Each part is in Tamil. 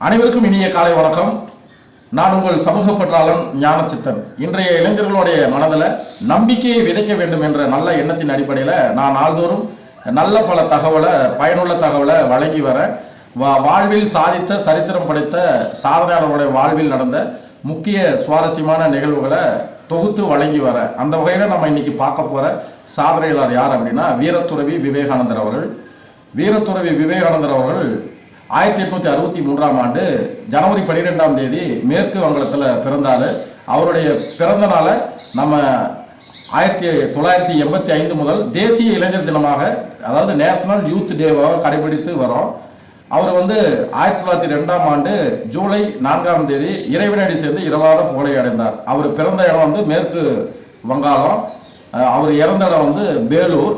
அனைவருக்கும் இனிய காலை வணக்கம். நான் உங்கள் சமூக பற்றாளன் ஞானச்சித்தன். இன்றைய இளைஞர்களுடைய மனதில் நம்பிக்கையை விதைக்க வேண்டும் என்ற நல்ல எண்ணத்தின் அடிப்படையில் நான் நாள்தோறும் நல்ல பல தகவலை பயனுள்ள தகவலை வழங்கி வரேன் வா- வாழ்வில் சாதித்த சரித்திரம் படைத்த சாதனையாளர்களுடைய வாழ்வில் நடந்த முக்கிய சுவாரஸ்யமான நிகழ்வுகளை தொகுத்து வழங்கி வரேன் அந்த வகையில் நம்ம இன்னைக்கு பார்க்க போகிற சாதனையாளர் யார் அப்படின்னா வீரத்துறவி விவேகானந்தர் அவர்கள். வீரத்துறவி விவேகானந்தர் அவர்கள் ஆயிரத்தி எட்நூத்தி அறுபத்தி மூன்றாம் ஆண்டு ஜனவரி பனிரெண்டாம் தேதி மேற்கு வங்கத்தில் பிறந்தார். அவருடைய பிறந்த நாளை நம்ம ஆயிரத்தி தொள்ளாயிரத்தி எண்பத்தி ஐந்து முதல் தேசிய இளைஞர் தினமாக அதாவது நேஷனல் யூத் டேவாக கடைபிடித்து வரோம். அவர் வந்து ஆயிரத்தி தொள்ளாயிரத்தி ரெண்டாம் ஆண்டு ஜூலை நான்காம் தேதி இறைவனடி சேர்ந்து இரவாத புகழை அடைந்தார் அவர் பிறந்த இடம் வந்து மேற்கு வங்காளம். அவர் இறந்த இடம் வந்து வேலூர்.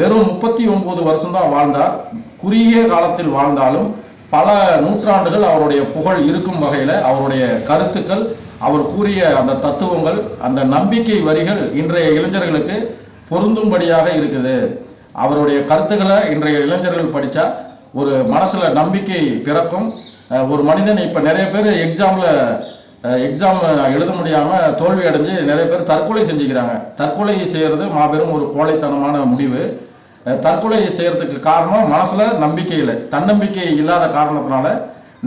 வெறும் முப்பத்தி ஒன்பது வருஷம்தான் வாழ்ந்தார். குறுகிய காலத்தில் வாழ்ந்தாலும் பல நூற்றாண்டுகள் அவருடைய புகழ் இருக்கும் வகையில் அவருடைய கருத்துக்கள் அவர் கூறிய அந்த தத்துவங்கள் அந்த நம்பிக்கை வரிகள் இன்றைய இளைஞர்களுக்கு பொருந்தும்படியாக இருக்குது. அவருடைய கருத்துக்களை இன்றைய இளைஞர்கள் படித்தா ஒரு மனசில் நம்பிக்கை பிறக்கும். ஒரு மனிதன் இப்போ நிறைய பேர் எக்ஸாமில் எக்ஸாம் எழுத முடியாமல் தோல்வி அடைஞ்சு நிறைய பேர் தற்கொலை செஞ்சுக்கிறாங்க. தற்கொலை செய்கிறது மாபெரும் ஒரு கோழைத்தனமான முடிவு. தற்கொலை செய்யறதுக்கு காரணம் மனசுல நம்பிக்கை இல்லை. தன்னம்பிக்கை இல்லாத காரணத்தினால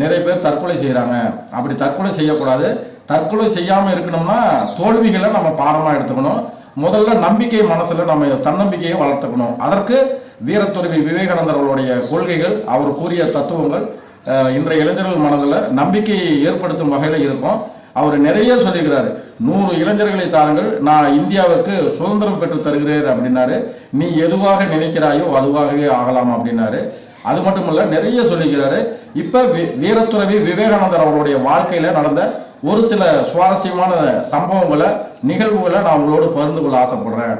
நிறைய பேர் தற்கொலை செய்கிறாங்க அப்படி தற்கொலை செய்யக்கூடாது. தற்கொலை செய்யாமல் இருக்கணும்னா தோல்விகளை நம்ம பாடமாக எடுத்துக்கணும். முதல்ல நம்பிக்கை மனசுல நம்ம தன்னம்பிக்கையை வளர்த்துக்கணும். அதற்கு வீரத்துறவி விவேகானந்தர்களுடைய கொள்கைகள் அவர் கூறிய தத்துவங்கள் இன்றைய இளைஞர்கள் மனதில் நம்பிக்கையை ஏற்படுத்தும் வகையில் இருக்கும். அவர் நிறைய சொல்லிக்கிறாரு நூறு இளைஞர்களை தாருங்கள் நான் இந்தியாவுக்கு சுதந்திரம் பெற்று தருகிறேன் அப்படின்னாரு. நீ எதுவாக நினைக்கிறாயோ அதுவாகவே ஆகலாம் அப்படின்னாரு. அது மட்டும் இல்லை நிறைய சொல்லிக்கிறாரு இப்போ வீரத்துறவி விவேகானந்தர் அவருடைய வாழ்க்கையில நடந்த ஒரு சில சுவாரஸ்யமான சம்பவங்களை நிகழ்வுகளை நான் உங்களோடு பகிர்ந்து கொள்ள ஆசைப்படுறேன்.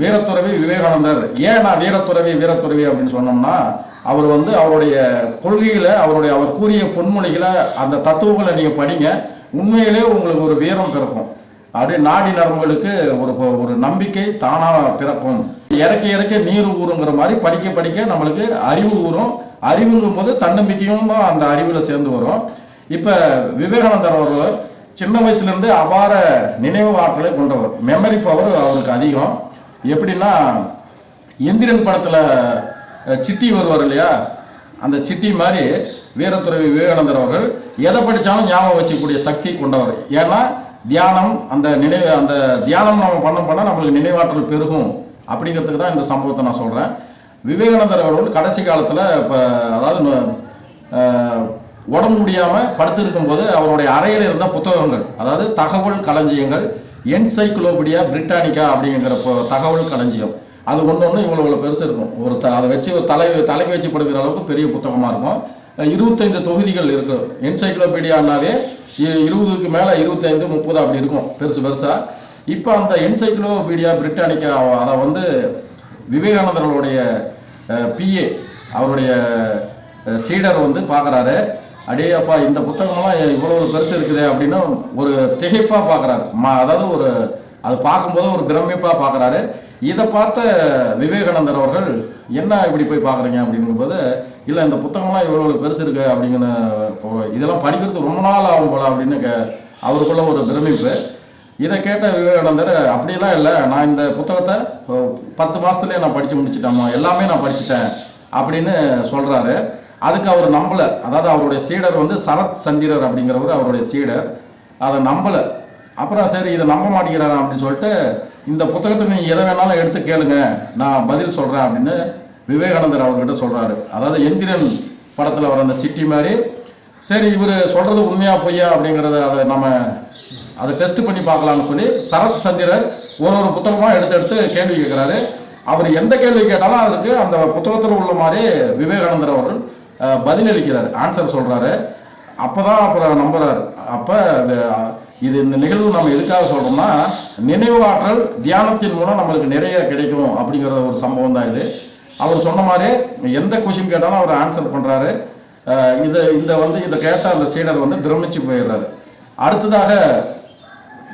வீரத்துறவி விவேகானந்தர் ஏன் நான் வீரத்துறவி வீரத்துறவி அப்படின்னு சொன்னோம்னா அவர் வந்து அவருடைய கொள்கைகளை அவருடைய அவர் கூறிய பொன்மொழிகளை அந்த தத்துவங்களை நீங்கள் படிங்க. உண்மையிலே உங்களுக்கு ஒரு வீரம் பிறக்கும். அப்படியே நாடி நரம்புகளுக்கு ஒரு ஒரு நம்பிக்கை தானாக பிறக்கும். இறக்க இறக்க நீர் ஊறுங்கிற மாதிரி படிக்க படிக்க நம்மளுக்கு அறிவு ஊறும். அறிவுங்கும் போது தன்னம்பிக்கையும் அந்த அறிவில் சேர்ந்து வரும். இப்போ விவேகானந்தர் அவர்கள் சின்ன வயசுலேருந்து அபார நினைவு ஆற்றலை கொண்டவர். மெமரி பவர் அவருக்கு அதிகம். எப்படின்னா எந்திரன் படத்தில் சிட்டி வருவார் இல்லையா? அந்த சிட்டி மாதிரி வீரத்துறவி விவேகானந்தர் அவர்கள் எதை படித்தாலும் ஞாபகம் வச்சுக்கூடிய சக்தி கொண்டவர். ஏன்னா தியானம் அந்த நினைவு அந்த தியானம் நம்ம பண்ண பண்ண நம்மளுக்கு நினைவாற்றல் பெருகும். அப்படிங்கிறதுக்கு தான் இந்த சம்பவத்தை நான் சொல்கிறேன் விவேகானந்தர் அவர்கள் கடைசி காலத்தில் இப்போ அதாவது உடம்பு முடியாமல் படுத்திருக்கும் போது அவருடைய அறையில் இருந்த புத்தகங்கள் அதாவது தகவல் களஞ்சியங்கள் என்சைக்ளோபீடியா பிரிட்டானிக்கா அப்படிங்கிற தகவல் களஞ்சியம். அது ஒன்று ஒன்று இவ்வளோ இவ்வளோ பெருசு இருக்கும். ஒரு த அதை வச்சு ஒரு தலை தலைக்கு வச்சு படுக்கிற அளவுக்கு பெரிய புத்தகமாக இருக்கும். இருபத்தைந்து தொகுதிகள் இருக்கும் என்சைக்ளோபீடியானாவே இருபதுக்கு மேலே இருபத்தைந்து முப்பது அப்படி இருக்கும் பெருசு பெருசாக இப்போ அந்த என்சைக்ளோபீடியா பிரிட்டானிக்கா அதை வந்து விவேகானந்தர்களுடைய பிஏ அவருடைய சீடர் வந்து பார்க்குறாரு அடே அப்பா இந்த புத்தகம்லாம் இவ்வளோ பெருசு இருக்குது அப்படின்னு ஒரு திகைப்பாக பார்க்குறாரு மா அதாவது ஒரு அது பார்க்கும்போது ஒரு பிரமிப்பாக பார்க்குறாரு இதை பார்த்த விவேகானந்தர் அவர்கள் என்ன இப்படி போய் பார்க்குறீங்க? அப்படிங்கும்போது இல்லை இந்த புத்தகம்லாம் இவ்வளோ பெருசு இருக்கு அப்படிங்கிற இதெல்லாம் படிக்கிறது ரொம்ப நாள் ஆகும் போல அப்படின்னு கே அவருக்குள்ள ஒரு பிரமிப்பு. இதை கேட்ட விவேகானந்தர் அப்படிலாம் இல்லை நான் இந்த புத்தகத்தை பத்து மாதத்துலேயே நான் படித்து முடிச்சிட்டேம்மா எல்லாமே நான் படிச்சுட்டேன் அப்படின்னு சொல்கிறாரு அதுக்கு அவர் நம்பலை. அதாவது அவருடைய சீடர் வந்து சரத் சந்திரர் அப்படிங்கிறவர் அவருடைய சீடர். அதை நம்பலை. அப்புறம் சரி இதை நம்ப மாட்டேங்கிறாரா அப்படின்னு சொல்லிட்டு இந்த புத்தகத்தை நீங்கள் எதை வேணாலும் எடுத்து கேளுங்க. நான் பதில் சொல்கிறேன் அப்படின்னு விவேகானந்தர் அவர்கிட்ட சொல்கிறாரு அதாவது எந்திரன் படத்தில் வர அந்த சிட்டி மாதிரி சரி இவர் சொல்கிறது உண்மையாக பொய்யா அப்படிங்கிறத அதை நம்ம அதை டெஸ்ட் பண்ணி பார்க்கலாம்னு சொல்லி சரத் சந்திரர் ஒரு ஒரு புத்தகமாக எடுத்து எடுத்து கேள்வி கேட்குறாரு. அவர் எந்த கேள்வி கேட்டாலும் அதுக்கு அந்த புத்தகத்தில் உள்ள மாதிரி விவேகானந்தர் அவர்கள் பதிலளிக்கிறார் ஆன்சர் சொல்கிறாரு அப்போ தான் அப்புறம் நம்புறாரு. அப்போ இது இந்த நிகழ்வு நம்ம எதுக்காக சொல்கிறோம்னா நினைவாற்றல் தியானத்தின் மூலம் நம்மளுக்கு நிறைய கிடைக்கும் அப்படிங்கிற ஒரு சம்பவம் தான் இது. அவர் சொன்ன மாதிரி எந்த கொஷின் கேட்டாலும் அவர் ஆன்சர் பண்ணுறாரு இதை இந்த வந்து இதை கேட்ட அந்த சீடர் வந்து பிரமிச்சு போயிடுறாரு. அடுத்ததாக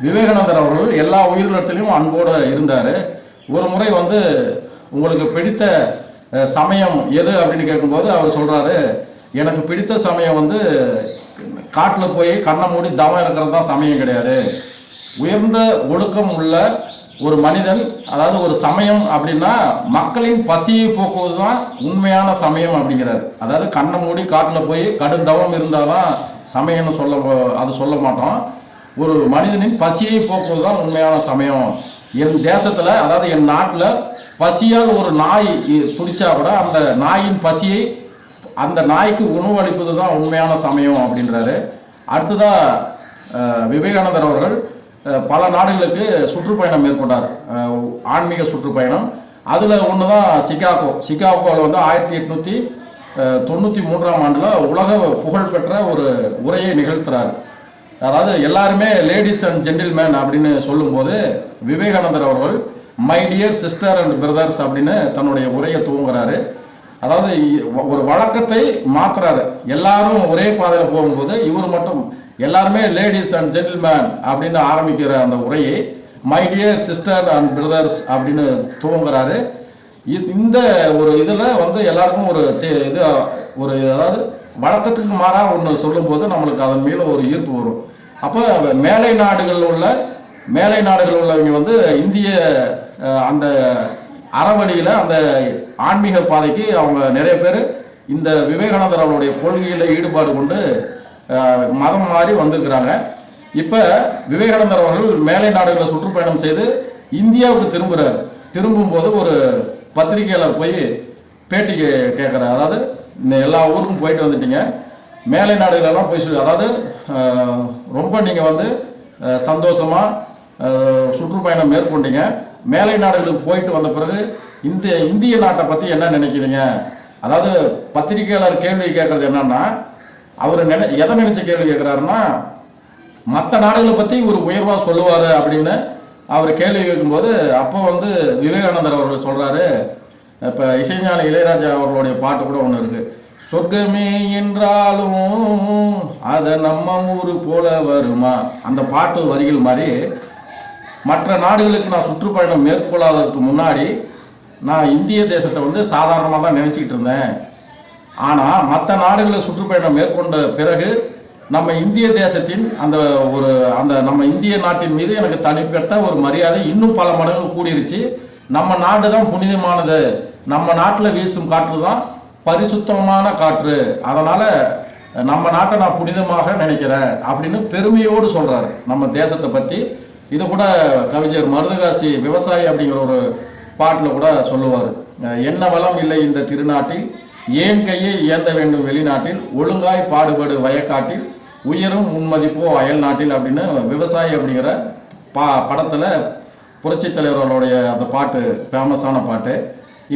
விவேகானந்தர் அவர்கள் எல்லா உயிரினத்திலையும் அன்போடு இருந்தார். ஒரு முறை வந்து உங்களுக்கு பிடித்த சமயம் எது அப்படின்னு கேட்கும்போது அவர் சொல்கிறாரு எனக்கு பிடித்த சமயம் வந்து காட்டில் போய் கண்ணை மூடி தவம் இருக்கிறது தான் சமயம் கிடையாது. உயர்ந்த ஒழுக்கம் உள்ள ஒரு மனிதன் அதாவது ஒரு சமயம் அப்படின்னா மக்களின் பசியை போக்குவது தான் உண்மையான சமயம் அப்படிங்கிறார். அதாவது கண்ணை மூடி காட்டில் போய் கடும் தவம் இருந்தால் தான் சமயம்னு சொல்ல அது சொல்ல மாட்டோம். ஒரு மனிதனின் பசியை போக்குவது தான் உண்மையான சமயம். என் தேசத்தில் அதாவது என் நாட்டில் பசியால் ஒரு நாய் துடிச்சா கூட அந்த நாயின் பசியை அந்த நாய்க்கு உணவு அளிப்பது தான் உண்மையான சமயம் அப்படின்றாரு. அடுத்ததாக விவேகானந்தர் அவர்கள் பல நாடுகளுக்கு சுற்றுப்பயணம் மேற்கொண்டார். ஆன்மீக சுற்றுப்பயணம். அதில் ஒன்று தான் சிகாகோ. சிகாகோவில் வந்து ஆயிரத்தி எட்நூற்றி தொண்ணூற்றி மூன்றாம் ஆண்டில் உலக புகழ்பெற்ற ஒரு உரையை நிகழ்த்துறார். அதாவது எல்லாருமே லேடிஸ் அண்ட் ஜென்டில்மேன் அப்படின்னு சொல்லும்போது விவேகானந்தர் அவர்கள் my dear sister and brothers அப்படின்னு தன்னுடைய உரையை துவங்குறாரு. அதாவது ஒரு வழக்கத்தை மாத்துறாரு. எல்லாரும் ஒரே பாதையில் போகும்போது இவர் மட்டும் எல்லாருமே லேடிஸ் அண்ட் ஜென்டில்மேன் அப்படின்னு ஆரம்பிக்கிற அந்த உரையை my dear sister and brothers அப்படின்னு துவங்குறாரு. இ- இந்த ஒரு இதில் வந்து எல்லாருக்கும் ஒரு தே- இது ஒரு அதாவது வழக்கத்துக்கு மாறாக ஒன்று சொல்லும்போது நம்மளுக்கு அதன் மேலே ஒரு ஈர்ப்பு வரும். அப்போ மேலை நாடுகளில் உள்ள மேலை நாடுகளில் உள்ளவங்க வந்து இந்திய அந்த அறவழியில் அந்த ஆன்மீக பாதைக்கு அவங்க நிறைய பேர் இந்த விவேகானந்தர் அவருடைய கொள்கையில் ஈடுபாடு கொண்டு மதம் மாறி வந்திருக்கிறாங்க. இப்போ விவேகானந்தர் அவர்கள் மேலை நாடுகளை சுற்றுப்பயணம் செய்து இந்தியாவுக்கு திரும்புகிறார் திரும்பும்போது ஒரு பத்திரிகையாளர் போய் பேட்டி கே கேட்குறாரு அதாவது எல்லா ஊருக்கும் போயிட்டு வந்துட்டீங்க. மேலை நாடுகளெல்லாம் போய் சொல்லி. அதாவது ரொம்ப நீங்கள் வந்து சந்தோஷமாக சுற்றுப்பயணம் மேற்கொண்டீங்க. மேலை நாடுகளுக்கு போயிட்டு வந்த பிறகு இந்த இந்திய நாட்டை பற்றி என்ன நினைக்கிறீங்க? அதாவது பத்திரிகையாளர் கேள்வி கேட்குறது என்னன்னா அவர் நினை எதை நினைச்சு கேள்வி கேட்குறாருன்னா மற்ற நாடுகளை பற்றி ஒரு உயர்வாக சொல்லுவார் அப்படின்னு அவர் கேள்வி கேட்கும்போது அப்போ வந்து விவேகானந்தர் அவர்கள் சொல்கிறாரு இப்போ இசைஞான இளையராஜா அவர்களுடைய பாட்டு கூட ஒன்று இருக்குது சொர்க்கமே என்றாலும் அதை நம்ம ஊர் போல வருமா? அந்த பாட்டு வரிகள் மாதிரி மற்ற நாடுகளுக்கு நான் சுற்றுப்பயணம் மேற்கொள்ளாததுக்கு முன்னாடி நான் இந்திய தேசத்தை வந்து சாதாரணமாக தான் நினச்சிக்கிட்டு இருந்தேன். ஆனால் மற்ற நாடுகளை சுற்றுப்பயணம் மேற்கொண்ட பிறகு நம்ம இந்திய தேசத்தின் அந்த ஒரு அந்த நம்ம இந்திய நாட்டின் மீது எனக்கு தனிப்பட்ட ஒரு மரியாதை இன்னும் பல மடங்கு கூடிருச்சு. நம்ம நாடு தான் புனிதமானது. நம்ம நாட்டில் வீசும் காற்று தான் பரிசுத்தமான காற்று. அதனால் நம்ம நாட்டை நான் புனிதமாக நினைக்கிறேன் அப்படின்னு பெருமையோடு சொல்கிறாரு நம்ம தேசத்தை பற்றி இது கூட கவிஞர் மருதகாசி விவசாயி அப்படிங்கிற ஒரு பாட்டில் கூட சொல்லுவார். என்ன வளம் இல்லை இந்த திருநாட்டில் ஏன் கையை ஏந்த வேண்டும் வெளிநாட்டில்? ஒழுங்காய் பாடுபடு வயக்காட்டில். உயரும் முன்மதிப்போ அயல் நாட்டில் அப்படின்னு விவசாயி அப்படிங்கிற பா படத்தில் புரட்சி தலைவர்களுடைய அந்த பாட்டு ஃபேமஸான பாட்டு.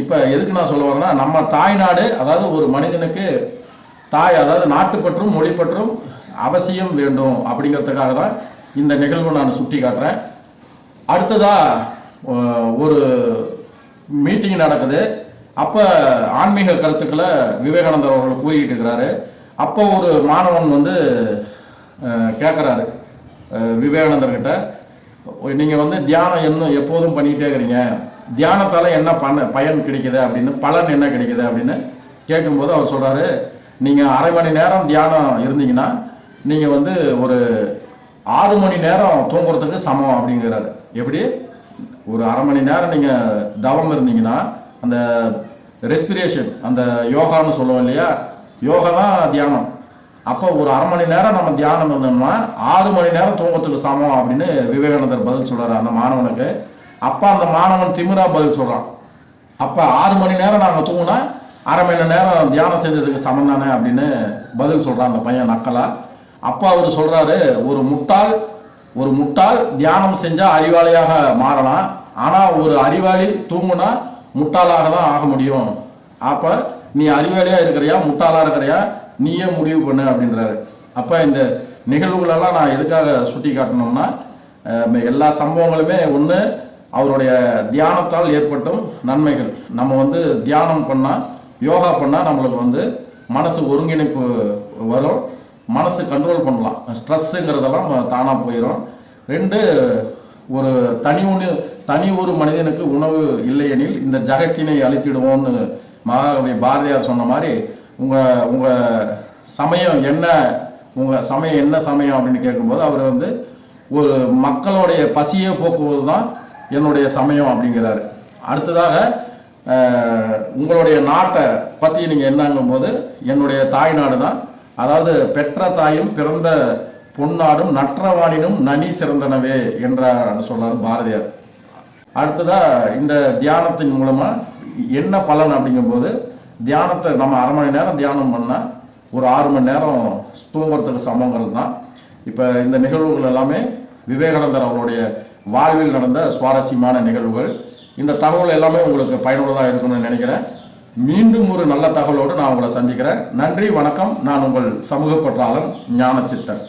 இப்போ எதுக்கு நான் சொல்ல வரேன்னா நம்ம தாய்நாடு அதாவது ஒரு மனிதனுக்கு தாய் அதாவது நாட்டுப்பற்றும் மொழிப்பற்றும் அவசியம் வேண்டும் அப்படிங்கிறதுக்காக தான் இந்த நிகழ்வு நான் சுட்டி காட்டுறேன். அடுத்ததாக ஒரு மீட்டிங் நடக்குது. அப்போ ஆன்மீக கருத்துக்களை விவேகானந்தர் அவர்கள் கூறிக்கிட்டு இருக்கிறாரு அப்போ ஒரு மாணவன் வந்து கேட்குறாரு விவேகானந்தர்கிட்ட நீங்கள் வந்து தியானம் இன்னும் எப்போதும் பண்ணிக்கிட்டே இருக்கிறீங்க. தியானத்தால் என்ன பண்ண பயன் கிடைக்குது? அப்படின்னு பலன் என்ன கிடைக்குது அப்படின்னு கேட்கும்போது அவர் சொல்கிறாரு நீங்கள் அரை மணி நேரம் தியானம் இருந்தீங்கன்னா நீங்கள் வந்து ஒரு ஆறு மணி நேரம் தூங்குறதுக்கு சமம் அப்படிங்கிறாரு. எப்படி? ஒரு அரை மணி நேரம் நீங்கள் தவம் இருந்தீங்கன்னா அந்த ரெஸ்பிரேஷன் அந்த யோகான்னு சொல்லுவோம் இல்லையா? யோகானா தியானம். அப்போ ஒரு அரை மணி நேரம் நம்ம தியானம் இருந்தோம்னா ஆறு மணி நேரம் தூங்கத்துக்கு சமம் அப்படின்னு விவேகானந்தர் பதில் சொல்கிறார் அந்த மாணவனுக்கு. அப்போ அந்த மாணவன் திமிரா பதில் சொல்கிறான் அப்போ ஆறு மணி நேரம் நாங்கள் தூங்கினா அரை மணி நேரம் தியானம் செஞ்சதுக்கு சமம் தானே அப்படின்னு பதில் சொல்கிறான் அந்த பையன் நக்கலா. அப்போ அவர் சொல்கிறாரு ஒரு முட்டாள் ஒரு முட்டாள் தியானம் செஞ்சால் அறிவாளியாக மாறலாம். ஆனால் ஒரு அறிவாளி தூங்குனா முட்டாளாக தான் ஆக முடியும். அப்போ நீ அறிவாளியாக இருக்கிறியா? முட்டாளாக இருக்கிறியா? நீயே முடிவு பண்ணு அப்படின்றாரு. அப்போ இந்த நிகழ்வுகளெல்லாம் நான் எதுக்காக சுட்டி காட்டணும்னா எல்லா சம்பவங்களுமே ஒன்று அவருடைய தியானத்தால் ஏற்பட்டும் நன்மைகள். நம்ம வந்து தியானம் பண்ணால் யோகா பண்ணால் நம்மளுக்கு வந்து மனசு ஒருங்கிணைப்பு வரும். மனசு கண்ட்ரோல் பண்ணலாம். ஸ்ட்ரெஸ்ஸுங்கிறதெல்லாம் தானாக போயிடும் ரெண்டு ஒரு தனி ஒன்று தனி ஒரு மனிதனுக்கு உணவு இல்லையெனில் இந்த ஜகத்தினை அழித்திடுவோம்னு மகாகவி பாரதியார் சொன்ன மாதிரி உங்கள் உங்கள் சமயம் என்ன உங்கள் சமயம் என்ன சமயம் அப்படின்னு கேட்கும்போது அவர் வந்து ஒரு மக்களுடைய பசியை போக்குவது தான் என்னுடைய சமயம் அப்படிங்கிறாரு. அடுத்ததாக உங்களுடைய நாட்டை பற்றி நீங்கள் என்னங்கும்போது என்னுடைய தாய் நாடு தான் அதாவது பெற்ற தாயும் பிறந்த பொன்னாடும் நற்றவாணினும் நனி சிறந்தனவே என்றார் சொல்றார் பாரதியார். அடுத்ததா இந்த தியானத்தின் மூலமா என்ன பலன் அப்படிங்கும்போது தியானத்தை நம்ம அரை மணி நேரம் தியானம் பண்ணால் ஒரு ஆறு மணி நேரம் தூங்குறதுக்கு சமங்கிறது தான். இப்போ இந்த நிகழ்வுகள் எல்லாமே விவேகானந்தர் அவருடைய வாழ்வில் நடந்த சுவாரஸ்யமான நிகழ்வுகள். இந்த தகவல் எல்லாமே உங்களுக்கு பயனுள்ளதாக இருக்கும்னு நினைக்கிறேன். மீண்டும் ஒரு நல்ல தகவலோடு நான் உங்களை சந்திக்கிறேன். நன்றி வணக்கம். நான் உங்கள் சமூக ஞான ஞானச்சித்தன்.